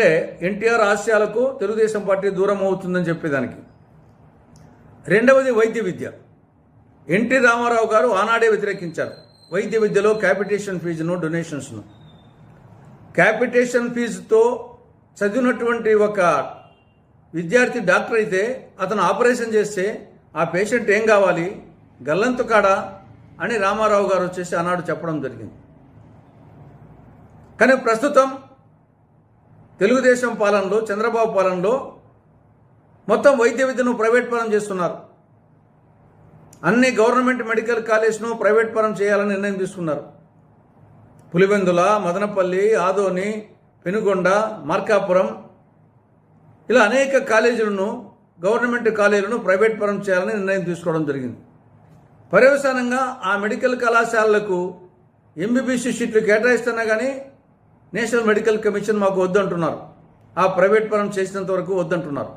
అంటే ఎన్టీఆర్ ఆశయాలకు తెలుగుదేశం పార్టీ దూరం అవుతుందని చెప్పేదానికి. రెండవది వైద్య విద్య. ఎన్టీ రామారావు గారు ఆనాడే వ్యతిరేకించారు. వైద్య విద్యలో క్యాపిటేషన్ ఫీజును డొనేషన్స్ను. క్యాపిటేషన్ ఫీజుతో చదివినటువంటి ఒక విద్యార్థి డాక్టర్ అయితే అతను ఆపరేషన్ చేస్తే ఆ పేషెంట్ ఏం కావాలి? గల్లంతు కాడా? అని రామారావు గారు వచ్చేసి ఆనాడు చెప్పడం జరిగింది. కానీ ప్రస్తుతం తెలుగుదేశం పాలనలో చంద్రబాబు పాలనలో మొత్తం వైద్య విద్యను ప్రైవేట్ పరం చేస్తున్నారు. అన్ని గవర్నమెంట్ మెడికల్ కాలేజ్ను ప్రైవేట్ పరం చేయాలని నిర్ణయం తీసుకున్నారు. పులివెందుల మదనపల్లి ఆదోని పెనుగొండ మార్కాపురం ఇలా అనేక కాలేజీలను గవర్నమెంట్ కాలేజీలను ప్రైవేట్ పరం చేయాలని నిర్ణయం తీసుకోవడం జరిగింది. పర్యవసానంగా ఆ మెడికల్ కళాశాలలకు ఎంబీబీసీ సీట్లు కేటాయిస్తున్నా కానీ నేషనల్ మెడికల్ కమిషన్ మాకు వద్దంటున్నారు. ఆ ప్రైవేట్ పరం చేసినంత వరకు వద్దంటున్నారు.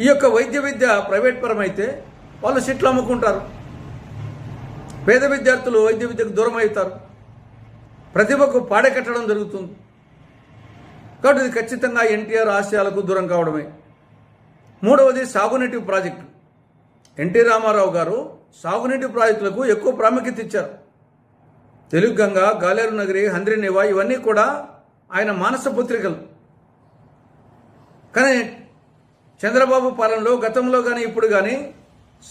ఈ యొక్క వైద్య విద్య ప్రైవేట్ పరం అయితే వాళ్ళు సీట్లు అమ్ముకుంటారు. పేద విద్యార్థులు వైద్య విద్యకు దూరం అవుతారు. ప్రతిభకు పాడకట్టడం జరుగుతుంది. కాబట్టి ఇది ఖచ్చితంగా ఎన్టీఆర్ ఆశయాలకు దూరం కావడమే. మూడవది సాగునీటి ప్రాజెక్టు. ఎన్టీ రామారావు గారు సాగునీటి ప్రాజెక్టులకు ఎక్కువ ప్రాముఖ్యత ఇచ్చారు. తెలుగు గంగ గాలేరు నగరి హంద్రి నివా ఇవన్నీ కూడా ఆయన మానస పుత్రికలు. కానీ చంద్రబాబు పాలనలో గతంలో కానీ ఇప్పుడు కానీ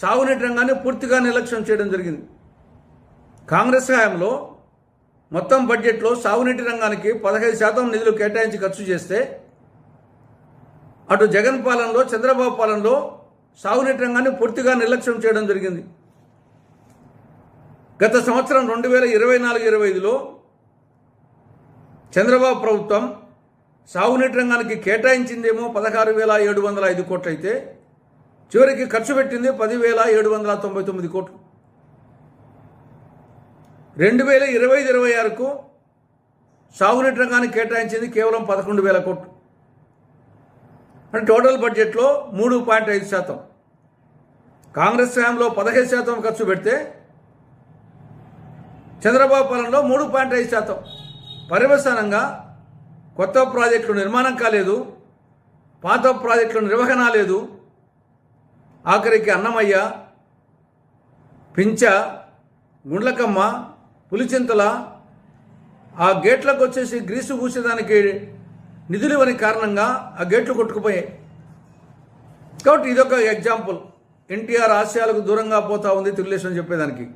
సాగునీటి రంగాన్ని పూర్తిగా నిర్లక్ష్యం చేయడం జరిగింది. కాంగ్రెస్ హయాంలో మొత్తం బడ్జెట్లో సాగునీటి రంగానికి పదహైదు శాతం నిధులు కేటాయించి ఖర్చు చేస్తే అటు జగన్ పాలనలో చంద్రబాబు పాలనలో సాగునీటి రంగాన్ని పూర్తిగా నిర్లక్ష్యం చేయడం జరిగింది. గత సంవత్సరం రెండు వేల ఇరవై నాలుగు ఇరవై ఐదులో చంద్రబాబు ప్రభుత్వం సాగునీటి రంగానికి కేటాయించిందేమో పదహారు వేల ఏడు వందల ఐదు కోట్లు అయితే చివరికి ఖర్చు పెట్టింది పదివేల ఏడు వందల తొంభై తొమ్మిది కోట్లు. రెండు వేల ఇరవై ఐదు ఇరవై ఆరుకు సాగునీటి రంగానికి కేటాయించింది కేవలం పదకొండు వేల కోట్లు. అంటే టోటల్ బడ్జెట్లో మూడు పాయింట్ ఐదు శాతం. కాంగ్రెస్ హయాంలో పదహైదు శాతం ఖర్చు పెడితే చంద్రబాబు పాలనలో మూడు పాయింట్ ఐదు శాతం. పర్యవసానంగా కొత్త ప్రాజెక్టులు నిర్మాణం కాలేదు పాత ప్రాజెక్టుల నిర్వహణ లేదు ఆఖరికి అన్నమయ్య పించ గుండ్లకమ్మ పులిచింతల ఆ గేట్లకు వచ్చేసి గ్రీసు పూసేదానికి నిధులు ఇవ్వని కారణంగా ఆ గేట్లు కొట్టుకుపోయాయి. కాబట్టి ఇదొక ఎగ్జాంపుల్. ఎన్టీఆర్ ఆశయాలకు దూరంగా పోతా ఉంది తెలుగుదేశం చెప్పేదానికి.